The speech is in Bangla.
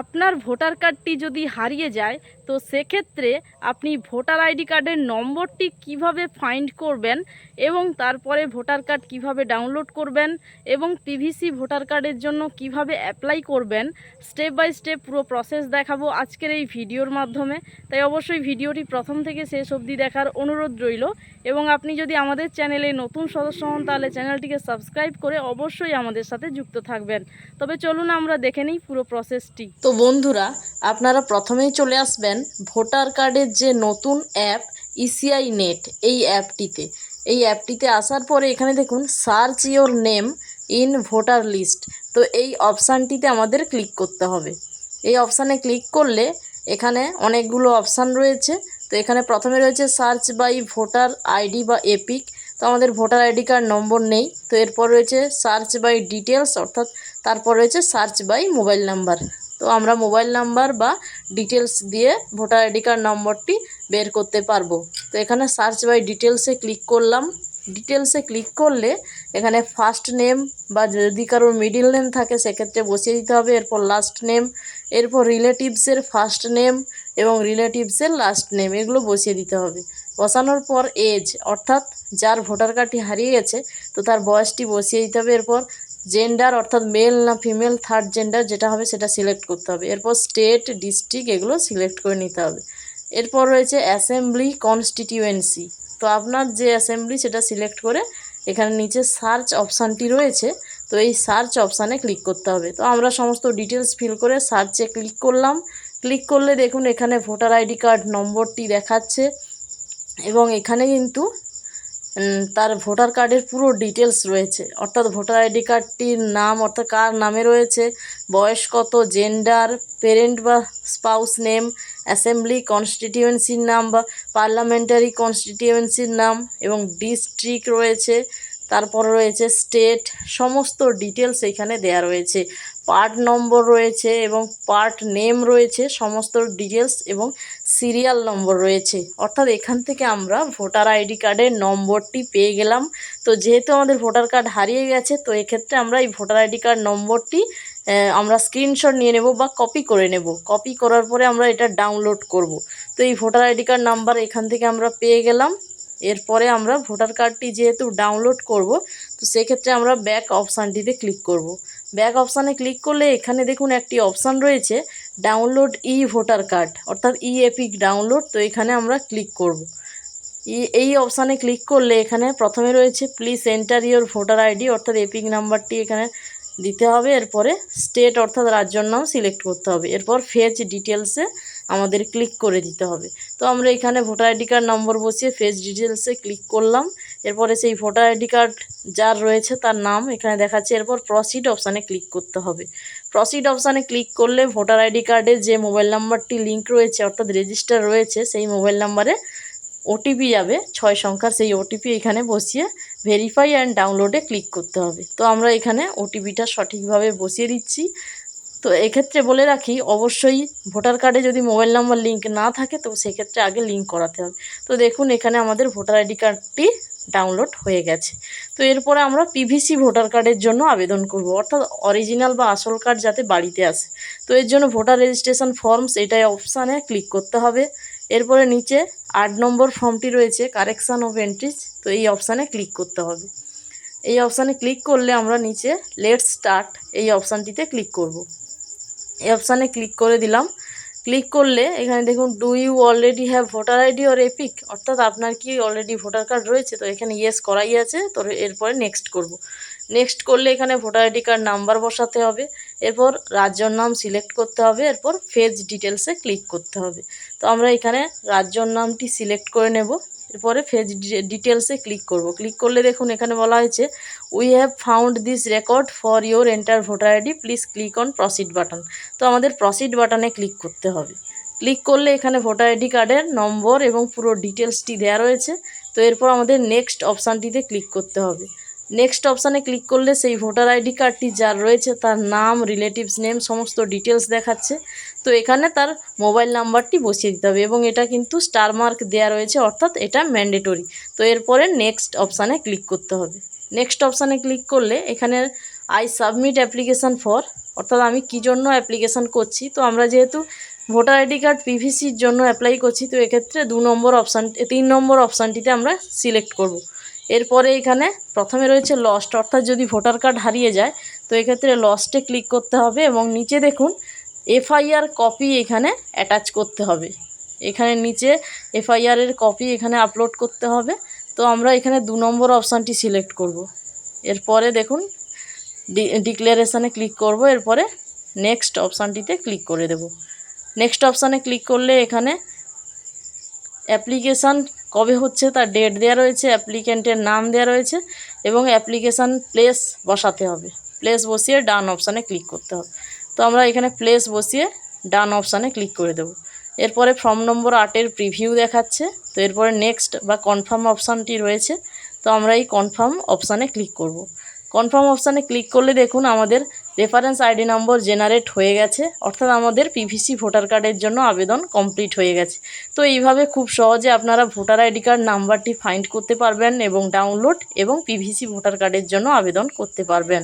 আপনার ভোটার কার্ডটি যদি হারিয়ে যায়, তো সেক্ষেত্রে আপনি ভোটার আইডি কার্ডের নম্বরটি কীভাবে ফাইন্ড করবেন এবং তারপরে ভোটার কার্ড কীভাবে ডাউনলোড করবেন এবং পিভিসি ভোটার কার্ডের জন্য কীভাবে অ্যাপ্লাই করবেন স্টেপ বাই স্টেপ পুরো প্রসেস দেখাবো আজকের এই ভিডিওর মাধ্যমে। তাই অবশ্যই ভিডিওটি প্রথম থেকে শেষ অবধি দেখার অনুরোধ রইল। এবং আপনি যদি আমাদের চ্যানেলে নতুন সদস্য হন, তাহলে চ্যানেলটিকে সাবস্ক্রাইব করে অবশ্যই আমাদের সাথে যুক্ত থাকবেন। তবে চলুন আমরা দেখে নিই পুরো প্রসেসটি তো বন্ধুরা, আপনারা প্রথমেই চলে আসবেন ভোটার কার্ডের যে নতুন অ্যাপ ইসিআই নেট এই অ্যাপটিতে। এই অ্যাপটিতে আসার পরে এখানে দেখুন, search your name in voter list. তো এই অপশানটিতে আমাদের ক্লিক করতে হবে। এই অপশানে ক্লিক করলে এখানে অনেকগুলো অপশান রয়েছে। তো এখানে প্রথমে রয়েছে সার্চ বাই ভোটার আইডি বা এপিক। তো আমাদের ভোটার আইডি কার্ড নম্বর নেই। তো এরপর রয়েছে সার্চ বাই ডিটেলস অর্থাৎ তারপর রয়েছে সার্চ বাই মোবাইল নাম্বার। তো আমরা মোবাইল নাম্বার বা ডিটেলস দিয়ে ভোটার আইডি কার্ড নম্বরটি বের করতে পারব। তো এখানে সার্চ বাই ডিটেলসে ক্লিক করলাম। ডিটেলসে ক্লিক করলে এখানে ফার্স্ট নেম বা যদি কারোর মিডিল নেম থাকে, সেক্ষেত্রে বসিয়ে দিতে হবে। এরপর লাস্ট নেম এরপর রিলেটিভসের ফার্স্ট নেম এবং রিলেটিভসের লাস্ট নেম এগুলো বসিয়ে দিতে হবে। বসানোর পর এজ অর্থাৎ যার ভোটার কার্ডটি হারিয়ে গেছে, তো তার বয়সটি বসিয়ে দিতে হবে। এরপর জেন্ডার অর্থাৎ মেল না ফিমেল থার্ড জেন্ডার যেটা হবে, সেটা সিলেক্ট করতে হবে। এরপর স্টেট ডিস্ট্রিক্ট এগুলো সিলেক্ট করে নিতে হবে। এরপর রয়েছে অ্যাসেম্বলি কনস্টিটিউয়েন্সি তো আপনার যে অ্যাসেম্বলি সেটা সিলেক্ট করে এখানে নিচে সার্চ অপশানটি রয়েছে, তো এই সার্চ অপশানে ক্লিক করতে হবে। তো আমরা সমস্ত ডিটেলস ফিল করে সার্চে ক্লিক করলাম। ক্লিক করলে দেখুন এখানে ভোটার আইডি কার্ড নম্বরটি দেখাচ্ছে এবং এখানে কিন্তু তার ভোটার কার্ডের পুরো ডিটেলস রয়েছে। অর্থাৎ ভোটার আইডি কার্ডটির নাম, অর্থাৎ কার নামে রয়েছে, বয়স কত জেন্ডার পেরেন্ট বা স্পাউস নেম অ্যাসেম্বলি কনস্টিটিউয়েন্সির নাম বা পার্লামেন্টারি কনস্টিটিউয়েন্সির নাম এবং ডিস্ট্রিক্ট রয়েছে। তারপর রয়েছে স্টেট সমস্ত ডিটেলস এখানে দেয়া রয়েছে। পার্ট নম্বর রয়েছে এবং পার্ট নেম রয়েছে, সমস্ত ডিটেলস এবং সিরিয়াল নম্বর রয়েছে। অর্থাৎ এখান থেকে আমরা ভোটার আইডি কার্ডের নম্বরটি পেয়ে গেলাম। তো যেহেতু আমাদের ভোটার কার্ড হারিয়ে গেছে, তো এক্ষেত্রে আমরা এই ভোটার আইডি কার্ড নম্বরটি আমরা স্ক্রিনশট নিয়ে নেব বা কপি করে নেব। কপি করার পরে আমরা এটা ডাউনলোড করব। তো এই ভোটার আইডি কার্ড নাম্বার এখান থেকে আমরা পেয়ে গেলাম। এরপরে আমরা ভোটার কার্ডটি যেহেতু ডাউনলোড করব, তো সেক্ষেত্রে আমরা ব্যাক অপশানটিতে ক্লিক করব। ব্যাক অপশানে ক্লিক করলে এখানে দেখুন একটি অপশান রয়েছে ডাউনলোড ই ভোটার কার্ড অর্থাৎ ই এপিক ডাউনলোড তো এখানে আমরা ক্লিক করব। ই- এই অপশানে ক্লিক করলে এখানে প্রথমে রয়েছে please enter your voter ID অর্থাৎ এপিক নাম্বারটি এখানে দিতে হবে। এরপরে স্টেট অর্থাৎ রাজ্যর নাম সিলেক্ট করতে হবে। এরপর ফেজ ডিটেলসে আমাদের ক্লিক করে দিতে হবে। তো আমরা এখানে ভোটার আইডি কার্ড নম্বর বসিয়ে ফেস ডিটেলসে ক্লিক করলাম। এরপরে সেই ভোটার আইডি কার্ড যার রয়েছে তার নাম এখানে দেখাচ্ছে। এরপর প্রসিড অপশানে ক্লিক করতে হবে। প্রসিড অপশানে ক্লিক করলে ভোটার আইডি কার্ডে যে মোবাইল নাম্বারটি লিঙ্ক রয়েছে, অর্থাৎ রেজিস্টার রয়েছে, সেই মোবাইল নাম্বারে ওটিপি যাবে। ছয় সংখ্যার সেই ওটিপি এখানে বসিয়ে ভেরিফাই অ্যান্ড ডাউনলোডে ক্লিক করতে হবে। তো আমরা এখানে ওটিপিটা সঠিকভাবে বসিয়ে দিচ্ছি। তো এক্ষেত্রে বলে রাখি, অবশ্যই ভোটার কার্ডে যদি মোবাইল নাম্বার লিঙ্ক না থাকে, তো সেক্ষেত্রে আগে লিঙ্ক করাতে হবে। তো দেখুন, এখানে আমাদের ভোটার আইডি কার্ডটি ডাউনলোড হয়ে গেছে। তো এরপরে আমরা পিভিসি ভোটার কার্ডের জন্য আবেদন করব। অর্থাৎ অরিজিনাল বা আসল কার্ড যাতে বাড়িতে আসে। তো এর জন্য ভোটার রেজিস্ট্রেশন ফর্মস এটাই অপশানে ক্লিক করতে হবে। এরপরে নিচে আট নম্বর ফর্মটি রয়েছে কারেকশান অফ এন্ট্রিজ তো এই অপশানে ক্লিক করতে হবে। এই অপশানে ক্লিক করলে আমরা নিচে লেট স্টার্ট এই অপশানটিতে ক্লিক করব। অপশানে ক্লিক করে দিলাম। ক্লিক করলে এখানে দেখুন do you already have voter ID or EPIC অর্থাৎ আপনার কি অলরেডি ভোটার কার্ড রয়েছে? তো এখানে ইয়েস করাই আছে, তো এরপরে নেক্সট করব। নেক্সট করলে এখানে ভোটার আইডি কার্ড নাম্বার বসাতে হবে, এরপর রাজ্যর নাম সিলেক্ট করতে হবে, এরপর ফেজ ডিটেলসে ক্লিক করতে হবে। তো আমরা এখানে রাজ্যর নামটি সিলেক্ট করে নেব। এরপরে ফেজ ডিটেলসে ক্লিক করব। ক্লিক করলে দেখুন এখানে বলা হয়েছে we have found this record for your enter voter ID please click on proceed button তো আমাদের প্রসিড বাটনে ক্লিক করতে হবে। ক্লিক করলে এখানে ভোটার আইডি কার্ডের নম্বর এবং পুরো ডিটেলসটি দেওয়া রয়েছে। তো এরপর আমাদের নেক্সট অপশানটিতে ক্লিক করতে হবে। নেক্সট অপশানে ক্লিক করলে সেই ভোটার আইডি কার্ডটি যার রয়েছে তার নাম রিলেটিভস নেম সমস্ত ডিটেলস দেখাচ্ছে। তো এখানে তার মোবাইল নাম্বারটি বসিয়ে দিতে হবে এবং এটা কিন্তু স্টার মার্ক দেওয়া রয়েছে, অর্থাৎ এটা ম্যান্ডেটরি তো এরপরে নেক্সট অপশানে ক্লিক করতে হবে। নেক্সট অপশানে ক্লিক করলে এখানে আই সাবমিট অ্যাপ্লিকেশান ফর অর্থাৎ আমি কী জন্য অ্যাপ্লিকেশান করছি? তো আমরা যেহেতু ভোটার আইডি কার্ড পিভিসির জন্য অ্যাপ্লাই করছি, তো এক্ষেত্রে দু নম্বর অপশান তিন নম্বর অপশানটিতে আমরা সিলেক্ট করব। এরপরে এখানে প্রথমে রয়েছে লস্ট অর্থাৎ যদি ভোটার কার্ড হারিয়ে যায়, তো এক্ষেত্রে লস্টে ক্লিক করতে হবে এবং নিচে দেখুন এফআইআর কপি এখানে অ্যাটাচ করতে হবে। এখানে নিচে এফআইআরের কপি এখানে আপলোড করতে হবে। তো আমরা এখানে দু নম্বর অপশানটি সিলেক্ট করব। এরপরে দেখুন ডিক্লারেশানে ক্লিক করব। এরপরে নেক্সট অপশানটিতে ক্লিক করে দেব। নেক্সট অপশানে ক্লিক করলে এখানে অ্যাপ্লিকেশান কবে হচ্ছে তার ডেট দেওয়া রয়েছে অ্যাপ্লিক্যান্টের নাম দেওয়া রয়েছে এবং অ্যাপ্লিকেশান প্লেস বসাতে হবে। প্লেস বসিয়ে ডান অপশানে ক্লিক করতে হবে। তো আমরা এখানে প্লেস বসিয়ে ডান অপশানে ক্লিক করে দেবো। এরপরে ফর্ম নম্বর আটের প্রিভিউ দেখাচ্ছে। তো এরপরে নেক্সট বা কনফার্ম অপশানটি রয়েছে। তো আমরা এই কনফার্ম অপশানে ক্লিক করব। কনফার্ম অপশানে ক্লিক করলে দেখুন আমাদের রেফারেন্স আইডি নম্বর জেনারেট হয়ে গেছে। অর্থাৎ আমাদের পিভিসি ভোটার কার্ডের জন্য আবেদন কমপ্লিট হয়ে গেছে। তো এইভাবে খুব সহজে আপনারা ভোটার আইডি কার্ড নাম্বারটি ফাইন্ড করতে পারবেন এবং ডাউনলোড এবং পিভিসি ভোটার কার্ডের জন্য আবেদন করতে পারবেন।